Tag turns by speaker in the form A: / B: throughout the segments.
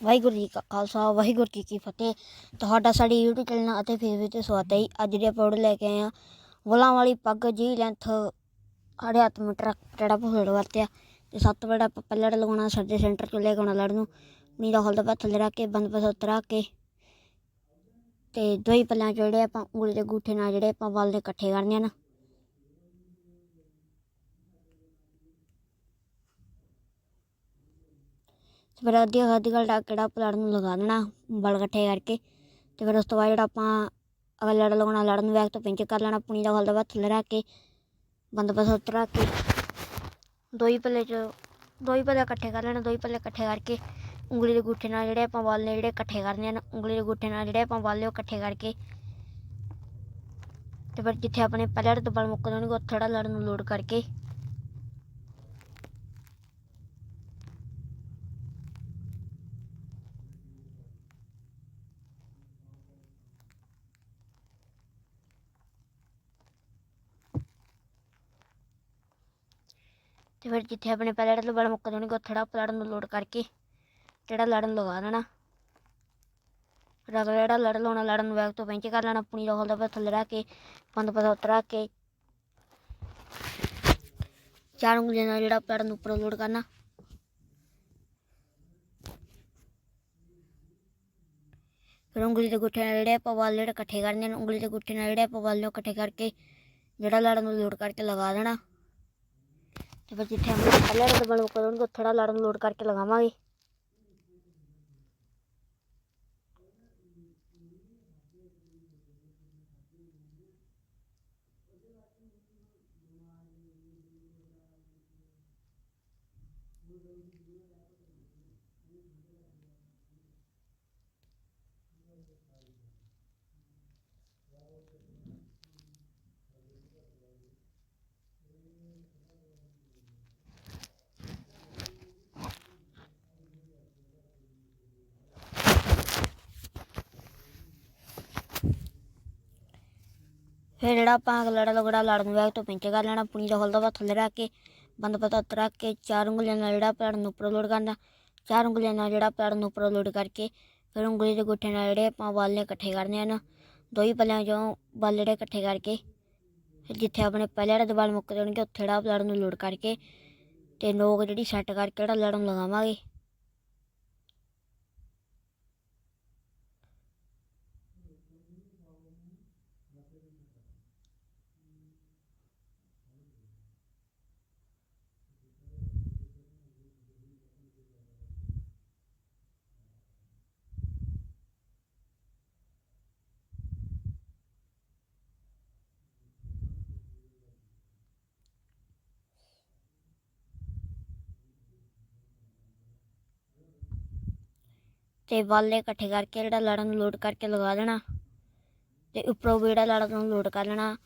A: ਵਾਹਿਗੁਰੂ ਜੀ ਕਾ ਖਾਲਸਾ, ਵਾਹਿਗੁਰੂ ਜੀ ਕੀ ਫਤਿਹ। ਤੁਹਾਡਾ ਸਾਡੇ YouTube ਚੈਨਲ ਅਤੇ ਫੇਸਬੁੱਕ ਤੇ ਸਵਾਗਤ ਹੈ ਜੀ। ਅੱਜ ਦੇ ਅਪਲੋਡ ਲੈ ਕੇ ਆਏ ਆ ਵਲਾਂ ਵਾਲੀ ਪੱਗ ਜੀ ਲੈਂਥ ਸਾਢੇ ਹੱਥ ਮੀਟਰ ਜਿਹੜਾ ਭੋੜ ਵਰਤਿਆ। ਤੇ ਸੱਤ ਵੜਾ ਆਪਾਂ ਪੱਲੜ ਲਗਾਉਣਾ, ਸਾਡੇ ਸੈਂਟਰ ਚੋਂ ਲੈ ਕੇ ਆਉਣਾ ਲੜ ਨੂੰ। ਨੀ ਦਾ ਹਲਦਾ ਥੱਲੇ ਰੱਖ ਕੇ, ਬੰਦ ਪਾਸਾ ਉਤਰਾ ਕੇ। ਤੇ ਦੋਈ ਪੱਲਿਆਂ 'ਚ ਜਿਹੜੇ ਆਪਾਂ ਉਂਗਲੀ ਦੇ ਗੂਠੇ ਨਾਲ ਜਿਹੜੇ ਆਪਾਂ ਵੱਲ ਦੇ ਇਕੱਠੇ ਕਰਨੇ ਆ ਨਾ ਤੇ ਫਿਰ ਅੱਧੀ ਅੱਧੀ ਗੱਲ ਡਾਕ ਕਿਹੜਾ ਲੜ ਨੂੰ ਲਗਾ ਦੇਣਾ, ਬਲ ਇਕੱਠੇ ਕਰਕੇ। ਤੇ ਫਿਰ ਉਸ ਤੋਂ ਬਾਅਦ ਜਿਹੜਾ ਆਪਾਂ ਅਗਰ ਲੜ ਲਗਾਉਣਾ, ਲੜਨ ਨੂੰ ਬੈਕ ਤੋਂ ਪਿੰਚ ਕਰ ਲੈਣਾ, ਪੁਣੀ ਦਾ ਹਲਦਾ ਥੱਲੇ ਰੱਖ ਕੇ ਬੰਦ ਪਾਸਾ ਉਤਰਾ ਕੇ। ਦੋਈ ਪੱਲੇ 'ਚ, ਦੋਈ ਪੱਲੇ ਇਕੱਠੇ ਕਰ ਲੈਣਾ, ਦੋਈ ਪੱਲੇ ਇਕੱਠੇ ਕਰਕੇ ਉਂਗਲੀ ਦੇ ਗੁੱਠੇ ਨਾਲ ਜਿਹੜੇ ਆਪਾਂ ਵੱਲ ਨੇ ਜਿਹੜੇ ਇਕੱਠੇ ਕਰਨੇ ਹਨ, ਉਂਗਲੀ ਦੇ ਗੁੱਠੇ ਨਾਲ ਜਿਹੜੇ ਆਪਾਂ ਵੱਲ ਨੇ ਉਹ ਇਕੱਠੇ ਕਰਕੇ। ਤੇ ਫਿਰ ਜਿੱਥੇ ਆਪਣੇ ਪਲੜ ਤੋਂ ਬਲ ਮੁੱਕਦੇ ਹੋਣਗੇ, ਉੱਥੇ ਥੋੜਾ ਲੜ ਨੂੰ ਲੋਡ ਕਰਕੇ ਤੇ ਫਿਰ ਜਿੱਥੇ ਆਪਣੇ ਪਲੜ ਤੋਂ ਬਲ ਮੁੱਕ ਜਾਣਗੇ ਉੱਥੇ ਥੋੜਾ ਪਲੜ ਨੂੰ ਲੋਡ ਕਰਕੇ ਜਿਹੜਾ ਲੜਨ ਲਗਾ ਦੇਣਾ। ਫਿਰ ਅਗਲਾ ਜਿਹੜਾ ਲੜ ਲਾਉਣਾ, ਲੜਨ ਨੂੰ ਬੈਕ ਤੋਂ ਪਿੰਚ ਕਰ ਲੈਣਾ ਆਪਣੀ ਰੋਲ ਦਾ ਬਸ ਥੱਲੇ ਰੱਖ ਕੇ ਪੰਦ ਪਾਸਾ ਉਤਰਾ ਕੇ। ਚਾਰ ਉਂਗਲੀਆਂ ਨਾਲ ਜਿਹੜਾ ਪਲੜ ਨੂੰ ਉੱਪਰ ਲੋਡ ਕਰਨਾ। ਫਿਰ ਉਂਗਲੀ ਦੇ ਗੁੱਠੇ ਨਾਲ ਜਿਹੜੇ ਆਪਾਂ ਵਾਲ ਜਿਹੜੇ ਇਕੱਠੇ ਕਰਨੇ ਨੇ, ਉਂਗਲੀ ਦੇ ਗੁੱਠੇ ਨਾਲ ਜਿਹੜੇ ਆਪਾਂ ਵਾਲ ਨੂੰ ਇਕੱਠੇ ਕਰਕੇ ਜਿਹੜਾ ਲੜਨ ਨੂੰ ਲੋਡ ਕਰਕੇ ਲਗਾ ਦੇਣਾ। ਤੇ ਫਿਰ ਜਿੱਥੇ ਆਪਣੇ ਪਹਿਲੇ ਦੇ ਬਲ ਮੁੱਕ ਜਾਣਗੇ ਥੋੜਾ ਲੜ ਲੋਡ ਕਰਕੇ ਲਗਾਵਾਂਗੇ। ਫਿਰ ਜਿਹੜਾ ਆਪਾਂ ਲੜਾ ਲਗੜਾ ਲੜ ਨੂੰ ਬੈਕ ਤੋਂ ਪਿੰਚ ਕਰ ਲੈਣਾ, ਪੁਣੀ ਦਾ ਹਲਦਾ ਵਾ ਥੱਲੇ ਰੱਖ ਕੇ, ਬੰਦ ਪਤਾ ਉੱਤੇ ਰੱਖ ਕੇ, ਚਾਰ ਉਂਗਲੀਆਂ ਨਾਲ ਜਿਹੜਾ ਪੈਰ ਨੂੰ ਉੱਪਰ ਲੋਡ ਕਰਨਾ, ਚਾਰ ਉਂਗਲੀਆਂ ਨਾਲ ਜਿਹੜਾ ਪੈਰ ਨੂੰ ਉੱਪਰ ਲੋਡ ਕਰਕੇ, ਫਿਰ ਉਂਗਲੀ ਦੇ ਗੁੱਠੇ ਨਾਲ ਜਿਹੜੇ ਆਪਾਂ ਵਾਲੇ ਇਕੱਠੇ ਕਰਨੇ ਹਨ ਦੋ ਹੀ ਪੱਲਿਆਂ ਚੋਂ ਵਾਲ ਜਿਹੜੇ ਇਕੱਠੇ ਕਰਕੇ, ਫਿਰ ਜਿੱਥੇ ਆਪਣੇ ਪਹਿਲੇ ਦੇ ਵਾਲ ਮੁੱਕ ਜਾਣਗੇ ਉੱਥੇ ਜਿਹੜਾ ਲੜ ਨੂੰ ਲੋਡ ਕਰਕੇ ਤੇ ਨੋਕ ਜਿਹੜੀ ਸੈੱਟ ਕਰਕੇ ਜਿਹੜਾ ਲੜਨ ਨੂੰ ਲਗਾਵਾਂਗੇ। ਤੇ ਵਾਲੇ ਇਕੱਠੇ ਕਰਕੇ ਜਿਹੜਾ ਲੜਨ ਨੂੰ ਲੋਡ ਕਰਕੇ ਲਗਾ ਦੇਣਾ ਤੇ ਉੱਪਰੋਂ ਵੀ ਜਿਹੜਾ ਲੜਨ ਨੂੰ ਲੋਡ ਕਰ ਲੈਣਾ।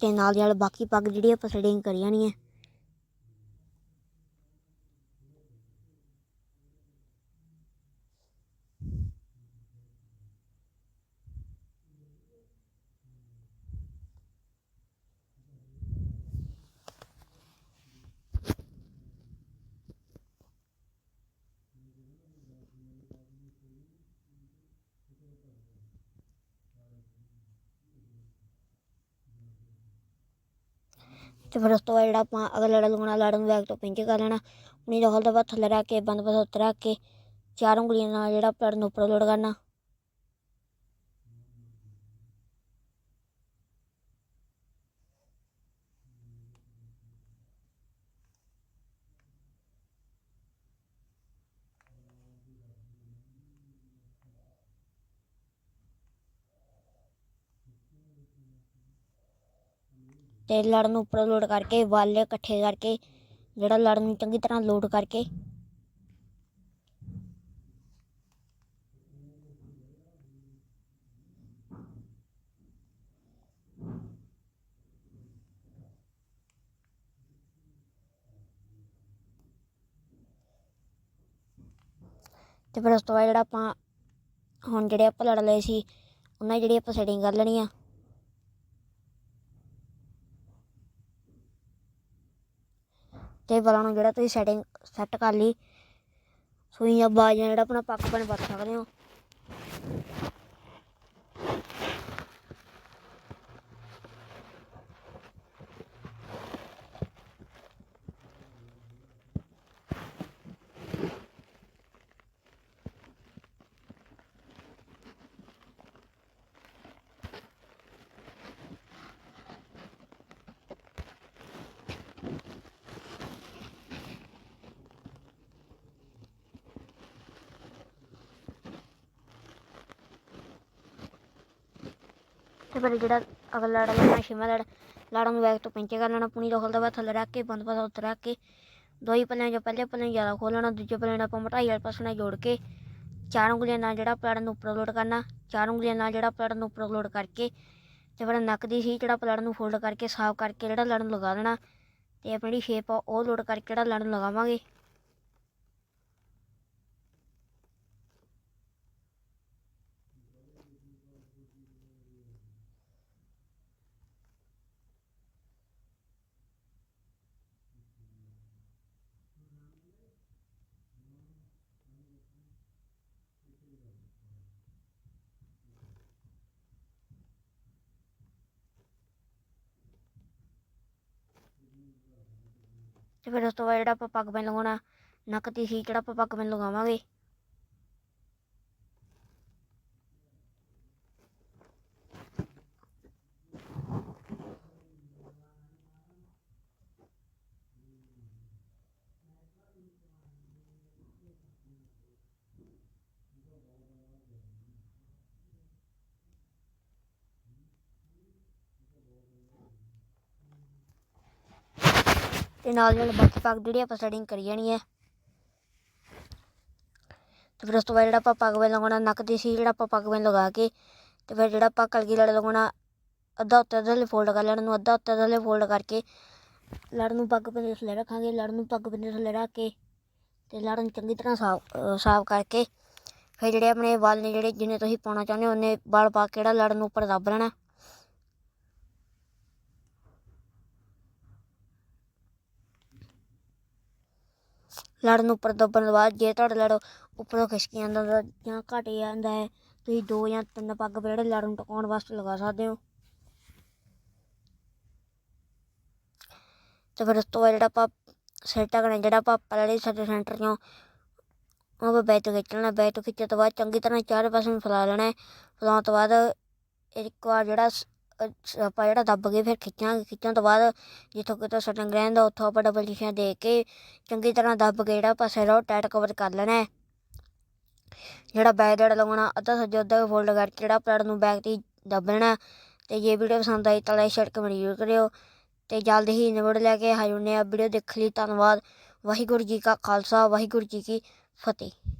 A: ਤੇ ਨਾਲ ਦੀ ਨਾਲ ਬਾਕੀ ਪੱਗ ਜਿਹੜੀ ਆਪਾਂ ਸੈਟਿੰਗ ਕਰੀ ਜਾਣੀ ਹੈ ਤੇ ਫਿਰ ਉਸ ਤੋਂ ਬਾਅਦ ਜਿਹੜਾ ਆਪਾਂ ਅਗਲਾ ਲੜਾ ਲਗਾਉਣਾ ਲੜ ਨੂੰ ਬੈਗ ਤੋਂ ਪਿੰਚ ਕਰ ਲੈਣਾ। ਉਨੀ ਦਾ ਹਲਦਾ ਬਾ ਥੱਲੇ ਰੱਖ ਕੇ, ਬੰਦ ਪਾਸਾ ਉੱਤੇ ਰੱਖ ਕੇ, ਚਾਰ ਉਂਗਲੀਆਂ ਨਾਲ ਜਿਹੜਾ ਪੈਰ ਨੂੰ ਉੱਪਰ ਲੋਡ ਕਰਨਾ। ਤੇ ਲੜ ਨੂੰ ਉੱਪਰ ਲੋਡ ਕਰਕੇ, ਵਾਲੇ ਇਕੱਠੇ ਕਰਕੇ, ਜਿਹੜਾ ਲੜ ਨੂੰ ਚੰਗੀ ਤਰ੍ਹਾਂ ਲੋਡ ਕਰਕੇ। ਤੇ ਫਿਰ ਉਸ ਤੋਂ ਬਾਅਦ ਜਿਹੜਾ ਆਪਾਂ ਹੁਣ ਜਿਹੜੇ ਆਪਾਂ ਲੜ ਲਏ ਸੀ, ਉਹਨਾਂ ਜਿਹੜੀ ਆਪਾਂ ਸੈਟਿੰਗ ਕਰ ਲੈਣੀ ਆ। ਤੇ ਵਾਲਾਂ ਨੂੰ ਜਿਹੜਾ ਤੁਸੀਂ ਸੈਟਿੰਗ ਸੈੱਟ ਕਰ ਲਈ, ਸੂਈਆਂ, ਬਾਜੀਆਂ, ਜਿਹੜਾ ਆਪਣਾ ਪੱਕ ਬਣ ਵਰਤ ਸਕਦੇ ਹੋ। ਤੇ ਫਿਰ ਜਿਹੜਾ ਅਗਲਾ ਲੜਾ ਲੈਣਾ ਛੇਵਾਂ ਲੜ, ਲੜਾਂ ਨੂੰ ਬੈਕ ਤੋਂ ਪਿੰਚੇ ਕਰ ਲੈਣਾ, ਪੂਣੀ ਦਾ ਖੋਲਦਾ ਬਾਅਦ ਥੱਲੇ ਰੱਖ ਕੇ, ਬੰਦ ਪਾਸਾ ਉੱਤੇ ਰੱਖ ਕੇ ਦੋ ਹੀ ਪੱਲਿਆਂ 'ਚੋਂ ਪਹਿਲੇ ਪੱਲੇ ਨੂੰ ਜ਼ਿਆਦਾ ਖੋਲ੍ਹ ਲੈਣਾ, ਦੂਜੇ ਪੱਲੇ ਨਾਲ ਆਪਾਂ ਮੋਟਾਈ ਵਾਲੇ ਪਾਸੇ ਨਾਲ ਜੋੜ ਕੇ, ਚਾਰ ਉਂਗਲੀਆਂ ਨਾਲ ਜਿਹੜਾ ਪਲੜ ਨੂੰ ਉੱਪਰ ਲੋਡ ਕਰਨਾ, ਚਾਰ ਉਂਗਲੀਆਂ ਨਾਲ ਜਿਹੜਾ ਪਲੜ ਨੂੰ ਉੱਪਰ ਲੋਡ ਕਰਕੇ ਤੇ ਫਿਰ ਨੱਕ ਦੀ ਸੀ ਜਿਹੜਾ ਪਲੜ ਨੂੰ ਫੋਲਡ ਕਰਕੇ, ਸਾਫ਼ ਕਰਕੇ ਜਿਹੜਾ ਲੜਨ ਲਗਾ ਦੇਣਾ ਤੇ ਆਪਣੀ ਜਿਹੜੀ ਸ਼ੇਪ ਆ, ਉਹ ਲੋਡ ਕਰਕੇ ਜਿਹੜਾ ਲੜਨ ਲਗਾਵਾਂਗੇ। ਤੇ ਫਿਰ ਉਸ ਤੋਂ ਬਾਅਦ ਜਿਹੜਾ ਆਪਾਂ ਪੱਗ ਪੈਨ ਲਗਾਉਣਾ ਨੱਕ ਦੀ ਸੀ ਜਿਹੜਾ ਆਪਾਂ ਪੱਗ ਪੈਨ ਲਗਾਵਾਂਗੇ ਤੇ ਨਾਲ ਨਾਲ ਬਾਕੀ ਪੱਗ ਜਿਹੜੀ ਆਪਾਂ ਸੈਟਿੰਗ ਕਰੀ ਜਾਣੀ ਹੈ। ਤੇ ਫਿਰ ਉਸ ਤੋਂ ਬਾਅਦ ਜਿਹੜਾ ਆਪਾਂ ਪੱਗ ਪੈਨ ਲਗਾਉਣਾ, ਨੱਕ ਦੀ ਸੀ ਜਿਹੜਾ ਆਪਾਂ ਪੱਗ ਪੈਨ ਲਗਾ ਕੇ ਤੇ ਫਿਰ ਜਿਹੜਾ ਆਪਾਂ ਕਲਗੀ ਲੜ ਲਗਾਉਣਾ, ਅੱਧਾ ਉੱਤੇ ਅੱਧਾ ਲਈ ਫੋਲਡ ਕਰ ਲੈਣਾ ਨੂੰ, ਅੱਧਾ ਉੱਤੇ ਅੱਧਾ ਲਈ ਫੋਲਡ ਕਰਕੇ ਲੜ ਨੂੰ ਪੱਗ ਪੈਨ ਥੱਲੇ ਰੱਖਾਂਗੇ, ਲੜ ਨੂੰ ਪੱਗ ਪੈਨ ਥੱਲੇ ਰੱਖ ਕੇ ਤੇ ਲੜ ਨੂੰ ਚੰਗੀ ਤਰ੍ਹਾਂ ਸਾਫ਼ ਸਾਫ਼ ਕਰਕੇ ਫਿਰ ਜਿਹੜੇ ਆਪਣੇ ਵਾਲ ਨੇ ਜਿਹੜੇ ਜਿੰਨੇ ਤੁਸੀਂ ਪਾਉਣਾ ਚਾਹੁੰਦੇ ਹੋ, ਉਹਨੇ ਵਾਲ ਪਾ ਕੇ ਜਿਹੜਾ ਲੜ ਨੂੰ ਉੱਪਰ ਦੱਬ ਲੈਣਾ। ਲੜਨ ਉੱਪਰ ਦੱਬਣ ਤੋਂ ਬਾਅਦ ਜੇ ਤੁਹਾਡਾ ਲੜ ਉੱਪਰੋਂ ਖਿਸਕ ਜਾਂਦਾ ਵਾ ਜਾਂ ਘਟ ਜਾਂਦਾ ਹੈ, ਤੁਸੀਂ ਦੋ ਜਾਂ ਤਿੰਨ ਪੱਗ ਜਿਹੜੇ ਲੜ ਨੂੰ ਟਿਕਾਉਣ ਵਾਸਤੇ ਲਗਾ ਸਕਦੇ ਹੋ। ਤੇ ਫਿਰ ਉਸ ਤੋਂ ਬਾਅਦ ਜਿਹੜਾ ਆਪਾਂ ਸਿਰ ਢੱਕਣਾ ਜਿਹੜਾ ਆਪਾਂ ਪਹਿਲੇ ਸਾਡੇ ਸੈਂਟਰ ਚੋਂ ਉਹ ਬੈਕ ਤੋਂ ਖਿੱਚ ਲੈਣਾ, ਬੈਕ ਤੋਂ ਖਿੱਚਣ ਤੋਂ ਬਾਅਦ ਚੰਗੀ ਤਰ੍ਹਾਂ ਚਾਰੇ ਪਾਸੇ ਨੂੰ ਫੈਲਾ ਲੈਣਾ ਫੈਲਾਉਣ ਤੋਂ ਬਾਅਦ ਇੱਕ ਵਾਰ ਜਿਹੜਾ ਆਪਾਂ ਜਿਹੜਾ ਦੱਬ ਕੇ ਫਿਰ ਖਿੱਚਾਂਗੇ ਖਿੱਚਣ ਤੋਂ ਬਾਅਦ ਜਿੱਥੋਂ ਕਿਤੋਂ ਸਟੰਗ ਰਹਿੰਦਾ, ਉੱਥੋਂ ਆਪਾਂ ਡਬਲ ਲਿਖਿਆ ਦੇ ਕੇ ਚੰਗੀ ਤਰ੍ਹਾਂ ਦੱਬ ਕੇ ਜਿਹੜਾ ਪਾਸੇ ਰੋ ਟਾਈਟ ਕਵਰ ਕਰ ਲੈਣਾ ਹੈ। ਜਿਹੜਾ ਬੈਕ ਜਿਹੜਾ ਲਗਾਉਣਾ ਅੱਧਾ ਸੱਜਾ ਅੱਧਾ ਫੋਲਡ ਕਰਕੇ ਜਿਹੜਾ ਪਲੜ ਨੂੰ ਬੈਕ ਤੇ ਦੱਬ ਲੈਣਾ ਤੇ ਜੇ ਵੀਡੀਓ ਪਸੰਦ ਆਈ ਤਾਂ ਲਾਈਕ ਸ਼ੇਅਰ ਕਮੈਂਟ ਜ਼ਰੂਰ ਕਰਿਓ। ਤੇ ਜਲਦੀ ਹੀ ਨਿਬੜ ਲੈ ਕੇ ਹਾਜ਼ਰ ਹੁੰਦੇ ਆ ਵੀਡੀਓ ਦੇਖ ਲਈ, ਧੰਨਵਾਦ। ਵਾਹਿਗੁਰੂ ਜੀ ਕਾ ਖਾਲਸਾ, ਵਾਹਿਗੁਰੂ ਜੀ ਕੀ ਫਤਿਹ।